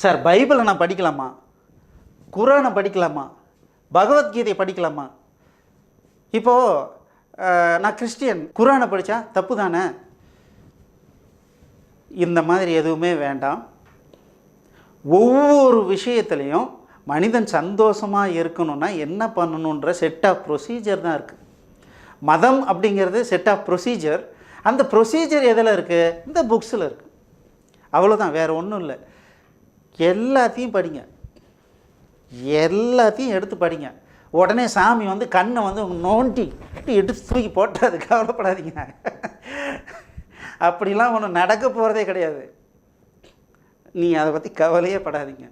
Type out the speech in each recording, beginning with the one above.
Sir பைபிளை நான் படிக்கலாமா? குரானை படிக்கலாமா? பகவத்கீதையை படிக்கலாமா? இப்போது நான் கிறிஸ்டியன் குரானை படித்தா தப்பு தானே? இந்த மாதிரி எதுவுமே வேண்டாம். ஒவ்வொரு விஷயத்துலையும் மனிதன் சந்தோஷமாக இருக்கணும்னா என்ன பண்ணணுன்ற செட் ஆஃப் ப்ரொசீஜர் தான் இருக்குது மதம் அப்படிங்கிறது செட் ஆஃப் ப்ரொசீஜர் அந்த ப்ரொசீஜர் எதில் இருக்குது இந்த புக்ஸில் இருக்குது அவ்வளோதான் வேறு ஒன்றும் இல்லை. எல்லாத்தையும் படிங்க. எல்லாத்தையும் எடுத்து படிங்க. உடனே சாமி வந்து கண்ணை வந்து நோண்டி எடுத்து தூக்கி போட்டு அது கவலைப்படாதீங்க. அப்படிலாம் ஒன்றும் நடக்க போகிறதே கிடையாது. நீ அதை பற்றி கவலையே படாதீங்க.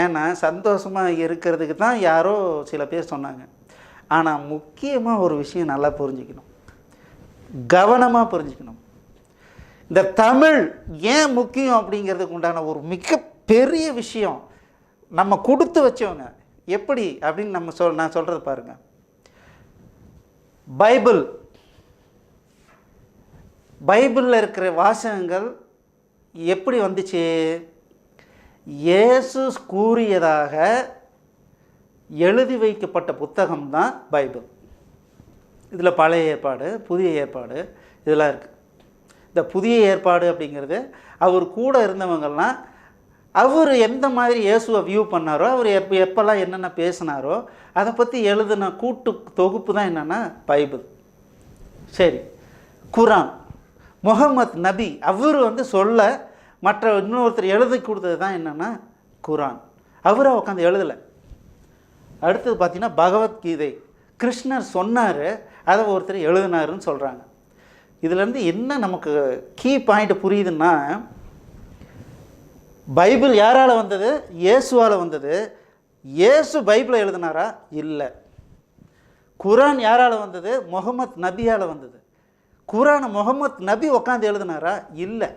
ஏன்னா சந்தோஷமாக இருக்கிறதுக்கு தான் யாரோ சில பேர் சொன்னாங்க. ஆனால் முக்கியமாக ஒரு விஷயம் நல்லா புரிஞ்சுக்கணும். கவனமாக புரிஞ்சுக்கணும். இந்த தமிழ் ஏன் முக்கியம் அப்படிங்கிறதுக்கு உண்டான ஒரு பெரிய விஷயம் நம்ம கொடுத்து வச்சவங்க. எப்படி? அப்படின்னு நம்ம சொல் நான் சொல்கிறது பாருங்கள் பைபிள். பைபிளில் இருக்கிற வாசகங்கள் எப்படி வந்துச்சு? இயேசு கூறியதாக எழுதி வைக்கப்பட்ட புத்தகம் தான் பைபிள். இதில் பழைய ஏற்பாடு புதிய ஏற்பாடு இதெல்லாம் இருக்குது இந்த புதிய ஏற்பாடு அப்படிங்கிறது அவர் கூட இருந்தவங்கள்லாம் அவர் எந்த மாதிரி இயேசுவை வியூ பண்ணாரோ அவர் எப்போ எப்போல்லாம் என்னென்ன பேசினாரோ அதை பற்றி எழுதின கூட்டு தொகுப்பு தான் என்னென்னா பைபிள். சரி. குரான். முகமத் நபி அவர் வந்து சொல்ல மற்ற இன்னொருத்தர் எழுதி கொடுத்தது தான் என்னென்னா குரான். அவரை உட்காந்து எழுதலை. அடுத்தது பார்த்திங்கன்னா பகவத்கீதை. கிருஷ்ணர் சொன்னார் அதை ஒருத்தர் எழுதினாருன்னு சொல்கிறாங்க இதுலேருந்து என்ன நமக்கு கீ பாயிண்ட் புரியுதுன்னா பைபிள் யாரால் வந்தது? இயேசுவால் வந்தது. இயேசு பைபிளை எழுதினாரா? இல்லை. குரான் யாரால் வந்தது? முகமத் நபியால் வந்தது. குரானை முகமத் நபி உட்காந்து எழுதினாரா? இல்லை.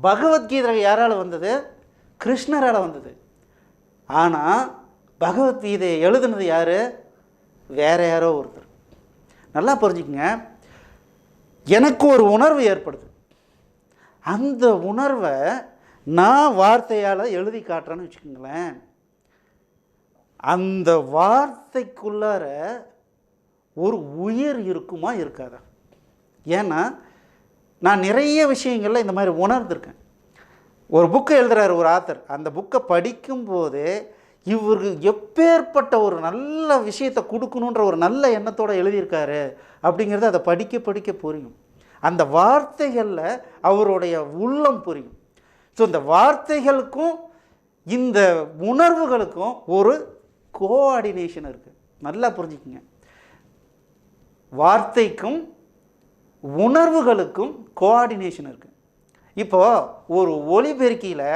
பகவத்கீதை யாரால் வந்தது? கிருஷ்ணரால் வந்தது. ஆனால் பகவத்கீதையை எழுதுனது யார்? வேற யாரோ ஒருத்தர். நல்லா புரிஞ்சுக்கங்க. எனக்கு ஒரு உணர்வு ஏற்படுது. அந்த உணர்வை நான் வார்த்தையால் எழுதி காட்டுறேன்னு வச்சுக்கோங்களேன். அந்த வார்த்தைக்குள்ளார ஒரு உயிர் இருக்குமா இருக்காதா? ஏன்னா நான் நிறைய விஷயங்களில் இந்த மாதிரி உணர்ந்திருக்கேன். ஒரு புக்கை எழுதுகிறார் ஒரு ஆத்தர் அந்த புக்கை படிக்கும்போது இவருக்கு எப்பேற்பட்ட ஒரு நல்ல விஷயத்தை கொடுக்கணுன்ற ஒரு நல்ல எண்ணத்தோடு எழுதியிருக்காரு அப்படிங்கிறது அதை படிக்க படிக்க புரியும். அந்த வார்த்தைகளில் அவருடைய உள்ளம் புரியும். ஸோ இந்த வார்த்தைகளுக்கும் இந்த உணர்வுகளுக்கும் ஒரு கோஆர்டினேஷன் இருக்குது நல்லா புரிஞ்சுக்குங்க. வார்த்தைக்கும் உணர்வுகளுக்கும் கோஆர்டினேஷன் இருக்குது இப்போது ஒரு ஒலிபெருக்கியில்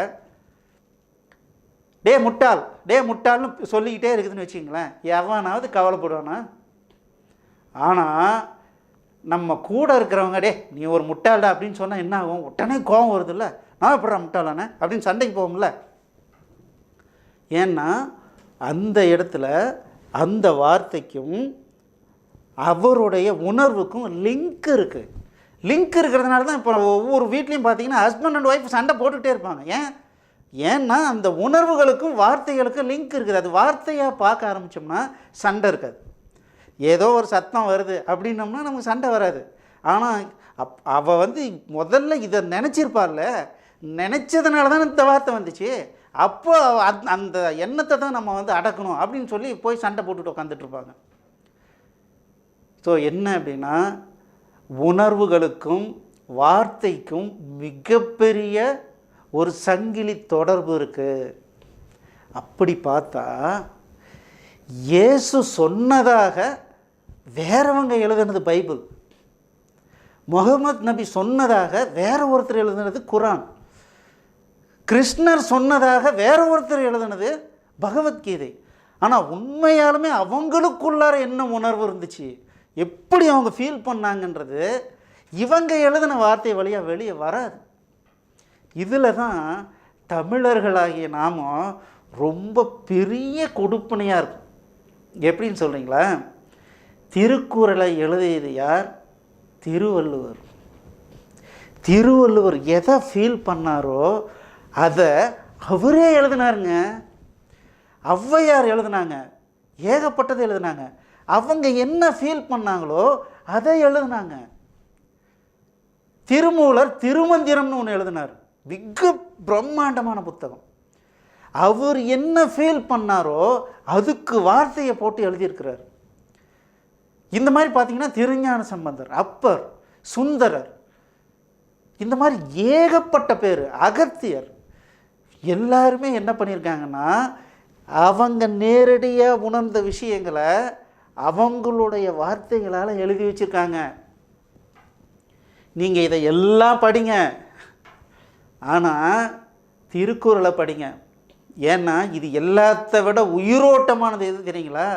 டே முட்டாள் டே முட்டாள்னு சொல்லிக்கிட்டே இருக்குதுன்னு வச்சுங்களேன் எவனாவது கவலைப்படுவானா? ஆனால் நம்ம கூட இருக்கிறவங்க டே நீ ஒரு முட்டாள்டா அப்படின்னு சொன்னால் என்ன ஆகும்? உடனே கோபம் வருதுல்ல. நான் எப்படா முட்டாளானே? அப்படின்னு சண்டைக்கு போவோம்ல. ஏன்னா அந்த இடத்துல அந்த வார்த்தைக்கும் அவருடைய உணர்வுக்கும் லிங்க் இருக்குது லிங்க் இருக்கிறதுனால தான் இப்போ ஒவ்வொரு வீட்லேயும் பார்த்தீங்கன்னா ஹஸ்பண்ட் அண்ட் ஒய்ஃப் சண்டை போட்டுக்கிட்டே இருப்பாங்க. ஏன்? ஏன்னா அந்த உணர்வுகளுக்கும் வார்த்தைகளுக்கும் லிங்க் இருக்குது. அது வார்த்தையாக பார்க்க ஆரம்பித்தோம்னா சண்டை இருக்காது. ஏதோ ஒரு சத்தம் வருது அப்படின்னோம்னா நமக்கு சண்டை வராது. ஆனால் அப் அவள் வந்து முதல்ல இதை நினச்சிருப்பார்ல நினச்சதுனால தான் இந்த வார்த்தை வந்துச்சு. அப்போ அந்த- அந்த எண்ணத்தை தான் நம்ம வந்து அடக்கணும் அப்படின்னு சொல்லி போய் சண்டை போட்டுட்டு உட்காந்துட்ருப்பாங்க ஸோ என்ன அப்படின்னா உணர்வுகளுக்கும் வார்த்தைக்கும் மிகப்பெரிய ஒரு சங்கிலி தொடர்பு இருக்குது அப்படி பார்த்தா இயேசு சொன்னதாக வேறவங்க எழுதுனது பைபிள். முகமது நபி சொன்னதாக வேற ஒருத்தர் எழுதுனது குரான். கிருஷ்ணர் சொன்னதாக வேற ஒருத்தர் எழுதுனது பகவத்கீதை. ஆனால் உண்மையாலுமே அவங்களுக்குள்ளார என்ன உணர்வு இருந்துச்சு? எப்படி அவங்க ஃபீல் பண்ணாங்கன்றது இவங்க எழுதின வார்த்தை வழியாக வெளியே வராது. இதில் தான் தமிழர்களாகிய நாமும் ரொம்ப பெரிய கொடுப்பனையாக இருக்கும். எப்படின்னு சொல்கிறீங்களா திருக்குறளை எழுதியது யார்? திருவள்ளுவர். திருவள்ளுவர் எதை ஃபீல் பண்ணாரோ அதை அவரே எழுதினாருங்க. ஔவையார் எழுதினாங்க. ஏகப்பட்டதை எழுதினாங்க. அவங்க என்ன ஃபீல் பண்ணாங்களோ அதை எழுதினாங்க. திருமூலர் திருமந்திரம்னு ஒன்று எழுதினார். மிக பிரம்மாண்டமான புத்தகம். அவர் என்ன ஃபீல் பண்ணாரோ அதுக்கு வார்த்தையை போட்டு எழுதியிருக்கிறார். இந்த மாதிரி பார்த்தீங்கன்னா திருஞான சம்பந்தர் அப்பர் சுந்தரர் இந்த மாதிரி ஏகப்பட்ட பேர் அகத்தியர் எல்லாருமே என்ன பண்ணியிருக்காங்கன்னா அவங்க நேரடியாக உணர்ந்த விஷயங்களை அவங்களுடைய வார்த்தைகளால் எழுதி வச்சுருக்காங்க. நீங்கள் இதை எல்லாம் படிங்க. ஆனால் திருக்குறளை படிங்க. ஏன்னா இது எல்லாத்த விட உயிரோட்டமானது எது தெரியுங்களா?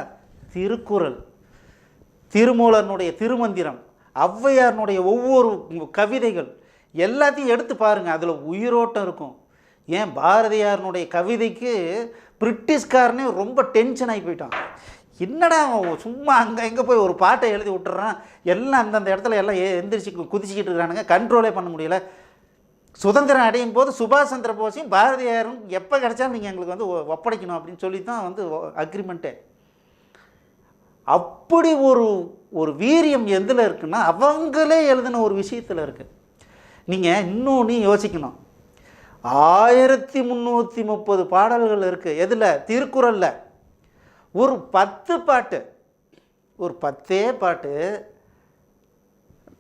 திருக்குறள். திருமூலனுடைய திருமந்திரம் ஔவையாரனுடைய ஒவ்வொரு கவிதைகள் எல்லாத்தையும் எடுத்து பாருங்கள் அதில் உயிரோட்டம் இருக்கும். ஏன் பாரதியாரனுடைய கவிதைக்கு பிரிட்டிஷ்காரனே ரொம்ப டென்ஷன் ஆகி போயிட்டான். என்னடா சும்மா அங்கே எங்கே போய் ஒரு பாட்டை எழுதி விட்டுறான்? எல்லாம் அந்தந்த இடத்துல எல்லாம் எ- எந்திரிச்சு கு- இருக்கிறானுங்க. கண்ட்ரோலே பண்ண முடியல. சுதந்திரம் அடையும் போது சுபாஷ் சந்திர போஸையும் பாரதியாரும் எப்போ கிடைச்சாலும் நீங்கள் எங்களுக்கு வந்து ஒப்படைக்கணும் அப்படின்னு சொல்லி தான் வந்து அக்ரிமெண்ட்டே அப்படி ஒரு ஒரு வீரியம் எதில் இருக்குன்னா அவங்களே எழுதின ஒரு விஷயத்தில் இருக்குது நீங்கள் இன்னொன்று யோசிக்கணும். ஆயிரத்தி முந்நூற்றி முப்பது பாடல்கள் இருக்குது எதில்? திருக்குறளில். ஒரு பத்து பாட்டு. ஒரு பத்தே பாட்டு.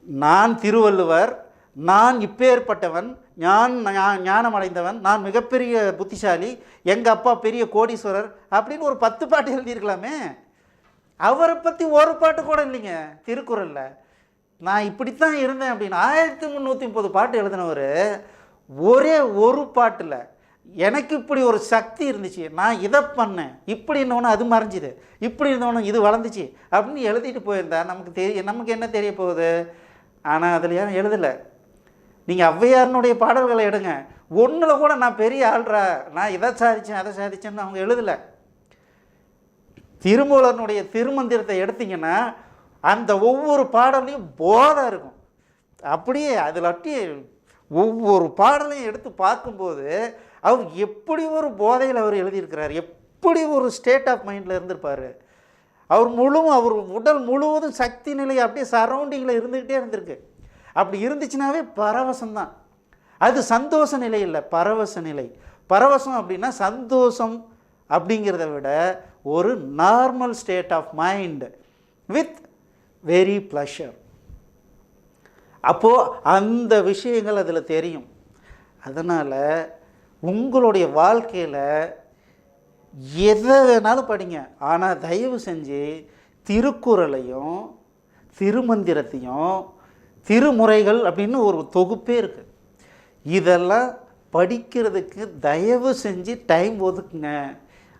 நான் திருவள்ளுவர் நான் இப்பேற்பட்டவன் ஞான் ஞானம் அடைந்தவன் நான் மிகப்பெரிய புத்திசாலி எங்கள் அப்பா பெரிய கோடீஸ்வரர் அப்படின்னு ஒரு பத்து பாட்டு எழுதியிருக்கலாமே. அவரை பற்றி ஒரு பாட்டு கூட இல்லைங்க திருக்குறளில். நான் இப்படித்தான் இருந்தேன் அப்படின்னு ஆயிரத்தி முந்நூற்றி முப்பது பாட்டு எழுதினவர் ஒரே ஒரு பாட்டில் எனக்கு இப்படி ஒரு சக்தி இருந்துச்சு நான் இதை பண்ணேன் இப்படி இருந்தவொன்னே அது மறைஞ்சுது இப்படி இருந்தவொன்னே இது வளர்ந்துச்சு அப்படின்னு எழுதிட்டு போயிருந்தா நமக்கு தெரிய நமக்கு என்ன தெரிய போகுது? ஆனால் அதில் ஏன் எழுதலை. நீங்கள் ஔவையாரனுடைய பாடல்களை எடுங்க. ஒன்றில் கூட நான் பெரிய ஆள்றா நான் இதை சாதிச்சேன் அதை சாதிச்சேன்னு அவங்க எழுதலை. திருமூலனுடைய திருமந்திரத்தை எடுத்தீங்கன்னா அந்த ஒவ்வொரு பாடலையும் போதை இருக்கும். அப்படியே அதில் அப்படியே ஒவ்வொரு பாடலையும் எடுத்து பார்க்கும்போது அவர் எப்படி ஒரு போதையில் அவர் எழுதியிருக்கிறார் எப்படி ஒரு ஸ்டேட் ஆஃப் மைண்டில் இருந்திருப்பார். அவர் முழுவதும் அவர் உடல் முழுவதும் சக்தி நிலை அப்படியே சரௌண்டிங்கில் இருந்துக்கிட்டே இருந்திருக்கு. அப்படி இருந்துச்சுனாவே பரவசம்தான் அது சந்தோஷ நிலை இல்லை பரவச நிலை. பரவசம் அப்படின்னா சந்தோஷம் அப்படிங்கிறத விட ஒரு normal state of mind with very pleasure அப்போது அந்த விஷயங்கள் அதில் தெரியும். அதனால் உங்களுடைய வாழ்க்கையில் எதை வேணாலும் படிங்க. ஆனால் தயவு செஞ்சு திருக்குறளையும் திருமந்திரத்தையும் திருமுறைகள் அப்படின்னு ஒரு தொகுப்பே இருக்குது இதெல்லாம் படிக்கிறதுக்கு தயவு செஞ்சு டைம் ஒதுக்குங்க.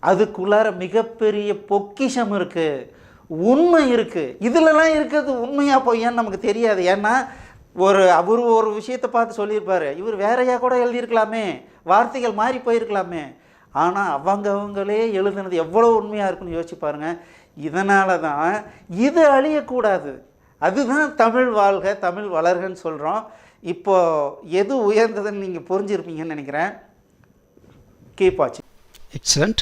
அதுக்குள்ளார மிகப்பெரிய பொக்கிஷம் இருக்குது உண்மை இருக்குது இதிலலாம் இருக்கிறது உண்மையாக பொய்யான்னு நமக்கு தெரியாது. ஏன்னா ஒரு அவர் ஒரு விஷயத்தை பார்த்து சொல்லியிருப்பார். இவர் வேறையாக கூட எழுதியிருக்கலாமே. வார்த்தைகள் மாறி போயிருக்கலாமே. ஆனால் அவங்க அவங்களே எழுதுனது எவ்வளோ உண்மையாக இருக்குன்னு யோசிச்சு பாருங்க. இதனால தான் இது அழியக்கூடாது. அதுதான் தமிழ் வாழ்க தமிழ் வளர்கன்னு சொல்கிறோம் இப்போ எது உயர்ந்ததுன்னு நீங்கள் புரிஞ்சிருப்பீங்கன்னு நினைக்கிறேன். கீப் ஆச்சு எக்ஸலண்ட்